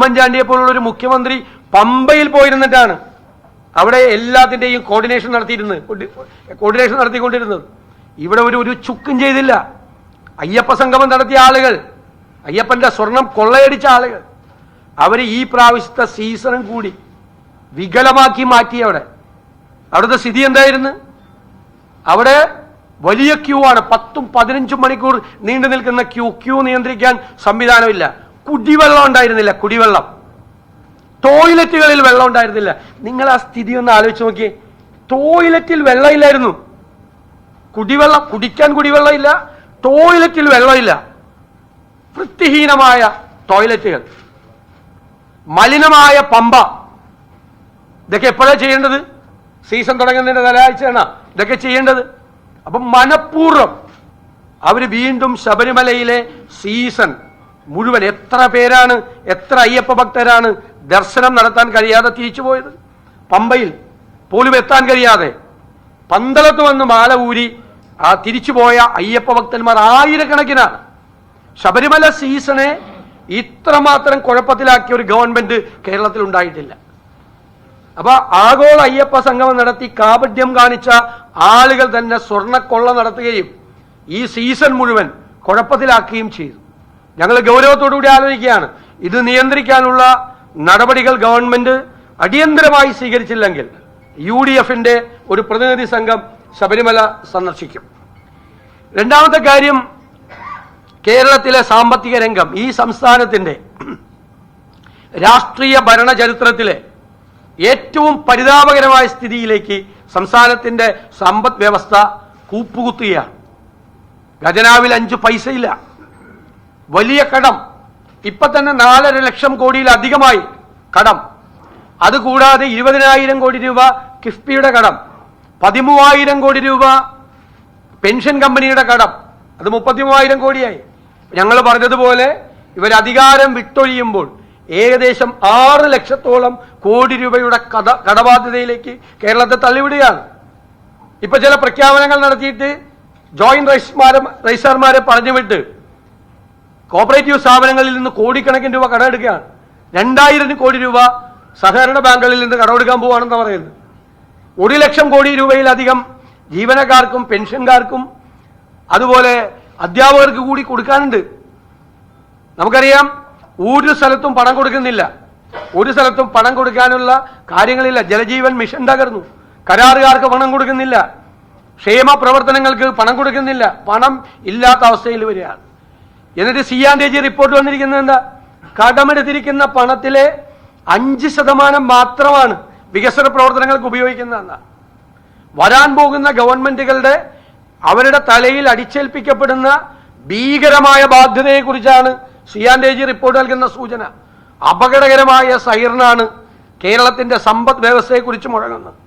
ഉമ്മൻചാണ്ടിയെ പോലുള്ള ഒരു മുഖ്യമന്ത്രി പമ്പയിൽ പോയിരുന്നിട്ടാണ് അവിടെ എല്ലാത്തിന്റെയും കോർഡിനേഷൻ നടത്തിയിരുന്നത് കോർഡിനേഷൻ നടത്തിക്കൊണ്ടിരുന്നത്. ഇവിടെ ഒരു ഒരു ചുക്കും ചെയ്തില്ല. അയ്യപ്പ സംഗമം നടത്തിയ ആളുകൾ അയ്യപ്പന്റെ സ്വർണം കൊള്ളയടിച്ച ആളുകൾ അവർ ഈ പ്രാവശ്യത്തെ സീസണും കൂടി വികലമാക്കി മാറ്റി അവിടെ. അവിടുത്തെ സ്ഥിതി എന്തായിരുന്നു? അവിടെ വലിയ ക്യൂ ആണ്. പത്തും പതിനഞ്ചും മണിക്കൂർ നീണ്ടു നിൽക്കുന്ന ക്യൂ ക്യൂ നിയന്ത്രിക്കാൻ സംവിധാനമില്ല. കുടിവെള്ളം ഉണ്ടായിരുന്നില്ല കുടിവെള്ളം. ടോയ്ലറ്റുകളിൽ വെള്ളം ഉണ്ടായിരുന്നില്ല. നിങ്ങൾ ആ സ്ഥിതി ഒന്ന് ആലോചിച്ച് നോക്കിയേ. ടോയ്ലറ്റിൽ വെള്ളമില്ലായിരുന്നു കുടിവെള്ളം കുടിക്കാൻ കുടിവെള്ളമില്ല ടോയ്ലറ്റിൽ വെള്ളമില്ല വൃത്തിഹീനമായ ടോയ്ലറ്റുകൾ. മലിനമായ പമ്പ. ഇതൊക്കെ എപ്പോഴാണ് ചെയ്യേണ്ടത്? സീസൺ തുടങ്ങുന്നതിന്റെ തലയാഴ്ചയാണ് ഇതൊക്കെ ചെയ്യേണ്ടത്. അപ്പം മനഃപൂർവം അവർ വീണ്ടും ശബരിമലയിലെ സീസൺ മുഴുവൻ എത്ര പേരാണ് എത്ര അയ്യപ്പ ഭക്തരാണ് ദർശനം നടത്താൻ കഴിയാതെ തിരിച്ചു പോയത്? പമ്പയിൽ പോലും എത്താൻ കഴിയാതെ പന്തളത്ത് വന്ന് മാല ഊരി ആ തിരിച്ചുപോയ അയ്യപ്പ ഭക്തന്മാർ ആയിരക്കണക്കിനാണ്. ശബരിമല സീസണെ ഇത്രമാത്രം കുഴപ്പത്തിലാക്കിയ ഒരു ഗവൺമെന്റ് കേരളത്തിൽ ഉണ്ടായിട്ടില്ല. അപ്പൊ ആഗോള അയ്യപ്പ സംഗമം നടത്തി കാപഡ്യം കാണിച്ച ആളുകൾ തന്നെ സ്വർണക്കൊള്ള നടത്തുകയും ഈ സീസൺ മുഴുവൻ കുഴപ്പത്തിലാക്കുകയും ചെയ്തു. ഞങ്ങൾ ഗൗരവത്തോടുകൂടി ആലോചിക്കുകയാണ്. ഇത് നിയന്ത്രിക്കാനുള്ള നടപടികൾ ഗവൺമെന്റ് അടിയന്തരമായി സ്വീകരിച്ചില്ലെങ്കിൽ യു ഡി എഫിന്റെ ഒരു പ്രതിനിധി സംഘം ശബരിമല സന്ദർശിക്കും. രണ്ടാമത്തെ കാര്യം കേരളത്തിലെ സാമ്പത്തിക രംഗം ഈ സംസ്ഥാനത്തിന്റെ രാഷ്ട്രീയ ഭരണ ചരിത്രത്തിലെ ഏറ്റവും പരിതാപകരമായ സ്ഥിതിയിലേക്ക് സംസ്ഥാനത്തിന്റെ സമ്പദ് വ്യവസ്ഥ കൂപ്പുകുത്തുകയാണ്. ഖജനാവിൽ അഞ്ച് പൈസയില്ല. വലിയ കടം. ഇപ്പൊ തന്നെ നാലര ലക്ഷം കോടിയിലധികമായി കടം. അതുകൂടാതെ ഇരുപതിനായിരം കോടി രൂപ കിഫ്ബിയുടെ കടം. പതിമൂവായിരം കോടി രൂപ പെൻഷൻ കമ്പനിയുടെ കടം. അത് മുപ്പത്തി മൂവായിരം കോടിയായി. ഞങ്ങൾ പറഞ്ഞതുപോലെ ഇവർ അധികാരം വിട്ടൊഴിയുമ്പോൾ ഏകദേശം ആറ് ലക്ഷത്തോളം കോടി രൂപയുടെ കഥ കടബാധ്യതയിലേക്ക് കേരളത്തെ തള്ളിവിടുകയാണ്. ഇപ്പൊ ചില പ്രഖ്യാപനങ്ങൾ നടത്തിയിട്ട് ജോയിന്റ് റൈസർമാരെ റൈസർമാരെ പറഞ്ഞു വിട്ട് കോപ്പറേറ്റീവ് സ്ഥാപനങ്ങളിൽ നിന്ന് കോടിക്കണക്കിന് രൂപ കടമെടുക്കുകയാണ്. രണ്ടായിരം കോടി രൂപ സഹകരണ ബാങ്കുകളിൽ നിന്ന് കടമെടുക്കാൻ പോവാണെന്ന് പറയുന്നത്. ഒരു ലക്ഷം കോടി രൂപയിലധികം ജീവനക്കാർക്കും പെൻഷൻകാർക്കും അതുപോലെ അധ്യാപകർക്ക് കൂടി കൊടുക്കാനുണ്ട്. നമുക്കറിയാം ഒരു സ്ഥലത്തും പണം കൊടുക്കുന്നില്ല. ഒരു സ്ഥലത്തും പണം കൊടുക്കാനുള്ള കാര്യങ്ങളില്ല. ജലജീവൻ മിഷൻ തകർന്നു. കരാറുകാർക്ക് പണം കൊടുക്കുന്നില്ല. ക്ഷേമ പ്രവർത്തനങ്ങൾക്ക് പണം കൊടുക്കുന്നില്ല. പണം ഇല്ലാത്ത അവസ്ഥയിൽ വരികയാണ്. എന്നിട്ട് സി ആൻഡ് ജി റിപ്പോർട്ട് വന്നിരിക്കുന്നത് എന്താ? കടമെടുത്തിരിക്കുന്ന പണത്തിലെ അഞ്ച് ശതമാനം മാത്രമാണ് വികസന പ്രവർത്തനങ്ങൾക്ക് ഉപയോഗിക്കുന്നതെന്ന വരാൻ പോകുന്ന ഗവൺമെന്റുകളുടെ അവരുടെ തലയിൽ അടിച്ചേൽപ്പിക്കപ്പെടുന്ന ഭീകരമായ ബാധ്യതയെക്കുറിച്ചാണ് സിയാൻഡേജി റിപ്പോർട്ട് നൽകുന്ന സൂചന. അപകടകരമായ സൈറിനാണ് കേരളത്തിന്റെ സമ്പദ് വ്യവസ്ഥയെ കുറിച്ച് മുഴങ്ങുന്നത്.